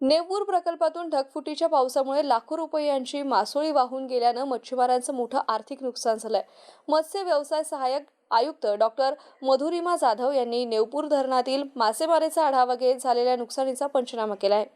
नेवूर प्रकल्पातून ढगफुटीच्या पावसामुळे लाखो रुपयांची मासोळी वाहून गेल्यानं मच्छीमारांचं मोठं आर्थिक नुकसान झालंय. मत्स्य व्यवसाय सहाय्यक आयुक्त डॉक्टर मधुरिमा जाधव यांनी नेवपूर धरणातील मासेमारीचा आढावा घेत झालेल्या नुकसानीचा पंचनामा केला आहे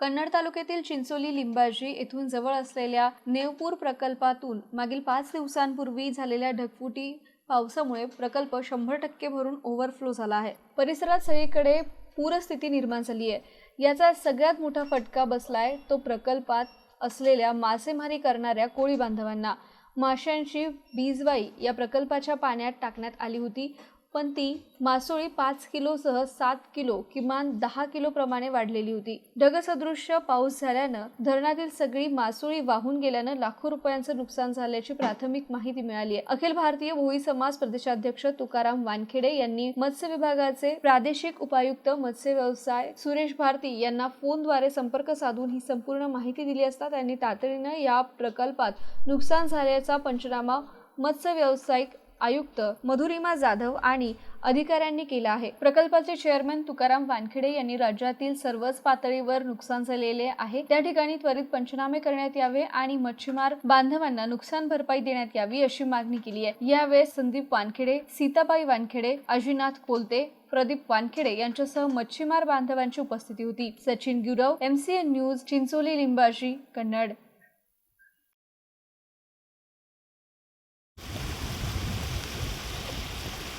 कन्नड तालुक्यातील चिंचोली लिंबाजी येथून जवळ असलेल्या नेवपूर प्रकल्पातून मागील पाच दिवसांपूर्वी झालेल्या ढगफुटी पावसामुळे प्रकल्प शंभर टक्के भरून ओव्हरफ्लो झाला आहे. परिसरात सगळीकडे पूरस्थिती निर्माण झाली आहे. याचा सगळ्यात मोठा फटका बसलाय तो प्रकल्पात असलेल्या मासेमारी करणाऱ्या कोळी बांधवांना. माशांची बीजवाई या प्रकल्पाच्या पाण्यात टाकण्यात आली होती. पण ती मासोळी पाच किलोसह सात किलो किमान दहा किलोप्रमाणे वाढलेली होती. ढगसदृश्य पाऊस झाल्यानं धरणातील सगळी मासोळी वाहून गेल्यानं लाखो रुपयांचं नुकसान झाल्याची प्राथमिक माहिती मिळाली आहे. अखिल भारतीय भोई समाज प्रदेशाध्यक्ष तुकाराम वानखेडे यांनी मत्स्य विभागाचे प्रादेशिक उपायुक्त मत्स्य व्यवसाय सुरेश भारती यांना फोनद्वारे संपर्क साधून ही संपूर्ण माहिती दिली असता त्यांनी तातडीनं या प्रकल्पात नुकसान झाल्याचा पंचनामा मत्स्य व्यावसायिक आयुक्त मधुरिमा जाधव आणि अधिकाऱ्यांनी केला आहे. प्रकल्पाचे चेअरमन तुकाराम वानखेडे यांनी राज्यातील सर्वच पातळीवर नुकसान झालेले आहे. त्या ठिकाणी त्वरित पंचनामे करण्यात यावे आणि मच्छीमार बांधवांना नुकसान भरपाई देण्यात यावी अशी मागणी केली आहे. यावेळेस संदीप वानखेडे सीताबाई वानखेडे अजिनाथ कोलते प्रदीप वानखेडे यांच्यासह मच्छीमार बांधवांची उपस्थिती होती. Sachin Gurav MCN news Chincholi Limbaji Kannad.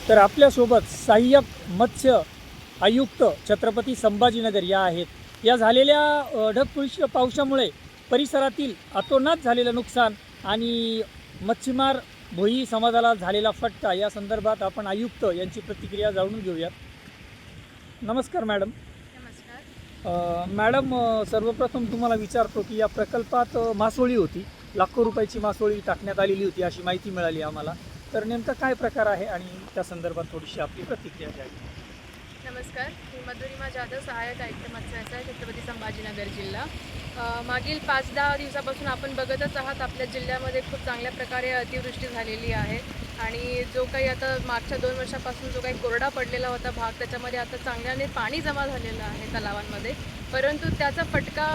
तर आपल्यासोबत सहाय्यक मत्स्य आयुक्त छत्रपती संभाजीनगर या आहेत. या झालेल्या ढगफुटी पावसामुळे परिसरातील अतोनात झालेलं नुकसान आणि मच्छीमार भोई समाजाला झालेला फटका या संदर्भात आपण आयुक्त यांची प्रतिक्रिया जाणून घेऊयात. नमस्कार मॅडम. मॅडम सर्वप्रथम तुम्हाला विचारतो की या प्रकल्पात मासोळी होती. लाखो रुपयाची मासोळी टाकण्यात आलेली होती अशी माहिती मिळाली आम्हाला. तर नेमका काय प्रकार आहे आणि त्या संदर्भात थोडीशी आपली प्रतिक्रिया द्यावी नमस्कार मी मधुरिमा जाधव सहाय्यक आयुक्त मत्स्याचा छत्रपती संभाजीनगर जिल्हा. मागील पाच दहा दिवसापासून आपण बघतच आहात आपल्या जिल्ह्यामध्ये खूप चांगल्या प्रकारे अतिवृष्टी झालेली आहे. आणि जो काही आता मागच्या दोन वर्षापासून जो काही कोरडा पडलेला होता भाग त्याच्यामध्ये आता चांगल्याने पाणी जमा झालेलं आहे तलावांमध्ये. परंतु त्याचा फटका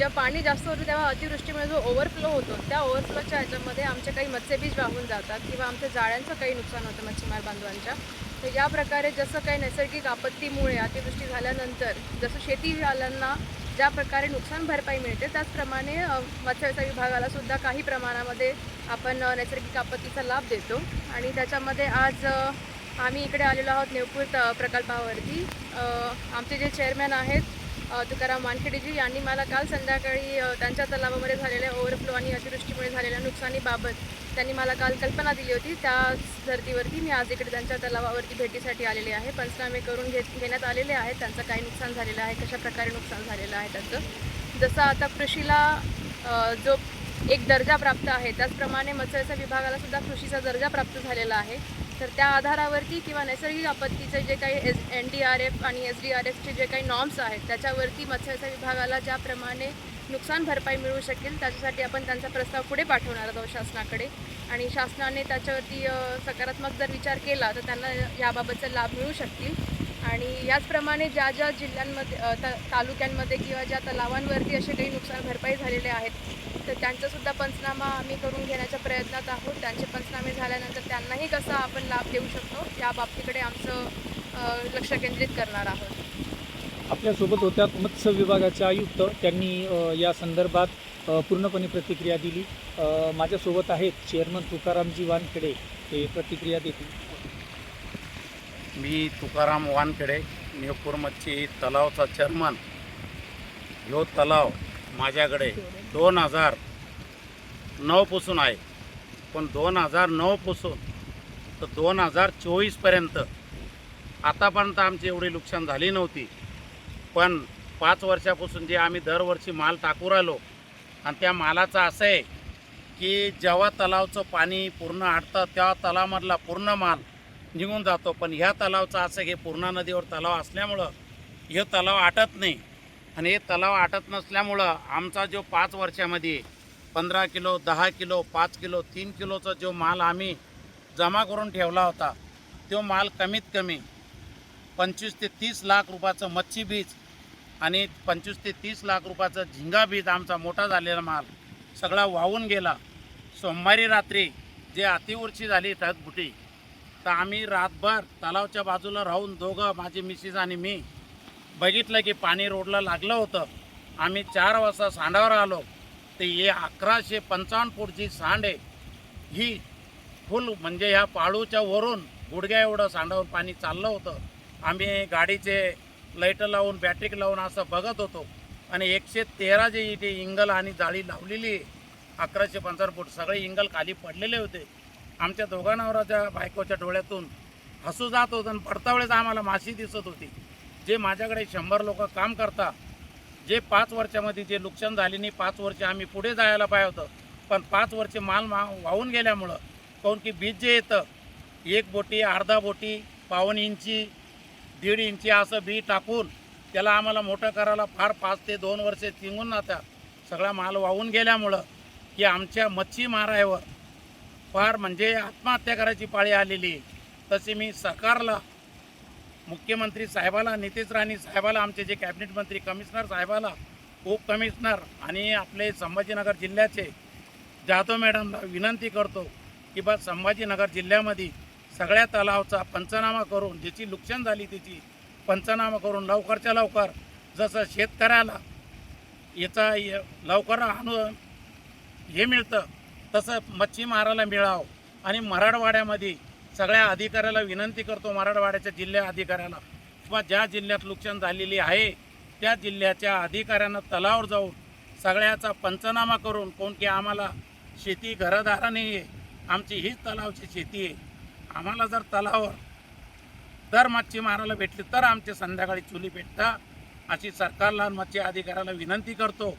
जेव्हा पाणी जास्त होतं तेव्हा अतिवृष्टीमुळे म्हणजे जो ओव्हरफ्लो होतो त्या ओव्हरफ्लोच्या ह्याच्यामध्ये आमचे काही मत्स्यबीज वाहून जातात किंवा आमच्या जाळ्यांचं काही नुकसान होतं मच्छीमार बांधवांच्या. तर या प्रकारे जसं काही नैसर्गिक आपत्तीमुळे अतिवृष्टी झाल्यानंतर जसं शेतीवाल्यांना ज्या प्रकारे नुकसान भरपाई मिळते त्याचप्रमाणे अ, मत्स्यव्यवसाय विभागाला सुद्धा काही प्रमाणामध्ये आपण नैसर्गिक आपत्तीचा लाभ देतो. आणि त्याच्यामध्ये आज आम्ही इकडे आलेलो आहोत नेवपूर प्रकल्पावरती. आमचे जे चेअरमॅन आहेत तुकाराम वानखेडेजी यांनी मला काल संध्याकाळी त्यांच्या तलावामध्ये झालेल्या ओव्हरफ्लो आणि अतिवृष्टीमुळे झालेल्या नुकसानीबाबत त्यांनी मला काल कल्पना दिली होती. त्याच धर्तीवरती मी आज इकडे त्यांच्या तलावावरती भेटीसाठी आलेले आहे. पंचनामे करून घेत घेण्यात आलेले आहेत त्यांचं काय नुकसान झालेलं आहे. कशा प्रकारे नुकसान झालेलं आहे त्यांचं? जसं आता कृषीला जो एक दर्जा प्राप्त आहे त्याचप्रमाणे मत्स्यव्यवसाय विभागाला सुद्धा कृषीचा दर्जा प्राप्त झालेला आहे. तर त्या आधारावरती किंवा नैसर्गिक आपत्तीचे जे काही S N D R F आणि एस डी आर एफचे जे काही नॉर्म्स आहेत त्याच्यावरती मत्स्यव्यवसाय विभागाला ज्याप्रमाणे नुकसान भरपाई मिळू शकेल त्याच्यासाठी आपण त्यांचा प्रस्ताव पुढे पाठवणार आहोत शासनाकडे. आणि शासनाने त्याच्यावरती सकारात्मक जर विचार केला तर त्यांना याबाबतचा लाभ मिळू शकतील. आणि याचप्रमाणे ज्या ज्या जिल्ह्यांमध्ये ता तालुक्यांमध्ये किंवा ज्या तलावांवरती असे काही नुकसान भरपाई झालेले आहेत तर त्यांचासुद्धा पंचनामा आम्ही करून घेण्याच्या प्रयत्नात आहोत. त्यांचे पंचनामे झाल्यानंतर त्यांनाही कसा आपण लाभ देऊ शकतो या बाबतीकडे आमचं लक्ष केंद्रित करणार आहोत. आपल्यासोबत होत्या मत्स्य विभागाचे आयुक्त. त्यांनी या संदर्भात पूर्णपणे प्रतिक्रिया दिली. माझ्यासोबत आहेत चेअरमन तुकारामजी वानखेडे ते प्रतिक्रिया देतील. मी तुकाराम वानखेडे नेपूर मच्छी तलावचा चेअरमन ह्यो तलाव माझ्याकडे दोन हजार नऊपासून आहे. पण दोन हजार नऊपासून तर दोन हजार चोवीसपर्यंत आतापर्यंत आमची एवढी नुकसान झाली नव्हती. पण पाच वर्षापासून जे आम्ही दरवर्षी माल टाकू राहिलो आणि त्या मालाचं असं आहे की जेव्हा तलावचं पाणी पूर्ण आटतं तेव्हा तलावामधला पूर्ण माल निघून जातो. पण ह्या तलावचं असं हे पूर्णा नदीवर तलाव असल्यामुळं हे तलाव आटत नाही. आणि हे तलाव आटत नसल्यामुळं आमचा जो पाच वर्षामध्ये पंधरा किलो दहा किलो पाच किलो तीन किलोचा जो माल आम्ही जमा करून ठेवला होता तो माल कमीत कमी पंचवीस ते तीस लाख रुपयाचं मच्छी बीज आणि पंचवीस ते तीस लाख रुपयाचा झिंगा बीज आमचा मोठा झालेला माल सगळा वाहून गेला. सोमवारी रात्री जे अतिवृष्टी झाली ढगबुटी तर आम्ही रातभर तलावच्या बाजूला राहून दोघं माझी मिसेस आणि मी बघितलं की पाणी रोडला लागलं होतं. आम्ही चार वाजता सांडावर आलो. तर हे अकराशे पंचावन्न फूटची सांड आहे ही फुल म्हणजे ह्या पाळूच्या वरून गुडघ्या एवढं सांडावर पाणी चाललं होतं. आम्ही गाडीचे लाइट लावून बॅटरी लावून असं बघत होतो. आणि एकशे तेरा जे इथे इंगल आणि जाळी लावलेली आहे अकराशे पंचावन्न फूट सगळे इंगल खाली पडलेले होते. आमच्या दोघा नवराच्या बायकोच्या डोळ्यातून हसू जात होतं आणि पडतावेळेस आम्हाला माशी दिसत होती. जे माझ्याकडे शंभर लोक काम करता जे पाच वर्षामध्ये जे नुकसान झाले नाही पाच वर्ष आम्ही पुढे जायला पाहिजे होतं. पण पाच वर्ष माल मा वाहून गेल्यामुळं काहून की बीज जे येतं एक बोटी अर्धा बोटी पावन इंची दीड इंची असं बी टाकून त्याला आम्हाला मोठं करायला फार पाच ते दोन वर्षे तिंगून जातात. सगळा माल वाहून गेल्यामुळं की आमच्या मच्छी मारायवर फार म्हणजे आत्महत्या करायची पाळी आलेली. तसे तशी मी सरकारला मुख्यमंत्री साहेबाला नितीश राणे साहेबाला आमचे जे कॅबिनेट मंत्री कमिशनर साहेबाला उप कमिशनर आणि आपले संभाजीनगर जिल्ह्याचे जाधव मॅडमला विनंती करतो की बा संभाजीनगर जिल्ह्यामध्ये सगळ्या तलावचा पंचनामा करून ज्याची नुकसान झाली त्याची पंचनामा करून लवकरच्या लवकर जसं शेतकऱ्याला याचा य- लवकर अनु हे मिळतं. तसं मच्छीमाराला मिळावं. आणि मराठवाड्यामध्ये सगळ्या अधिकाऱ्याला विनंती करतो मराठवाड्याच्या जिल्हा अधिकाऱ्याला. किंवा ज्या जिल्ह्यात नुकसान झालेली आहे त्या जिल्ह्याच्या अधिकाऱ्यांना तलावर जाऊन सगळ्याचा पंचनामा करून कोण की आम्हाला शेती घरदारा नाही आहे आमची हीच तलावची शेती आहे. आम्हाला जर तलावर दर मच्छी मारायला भेटली तर आमचे संध्याकाळी चुली पेटता अशी सरकारला मच्छी अधिकाऱ्याला विनंती करतो.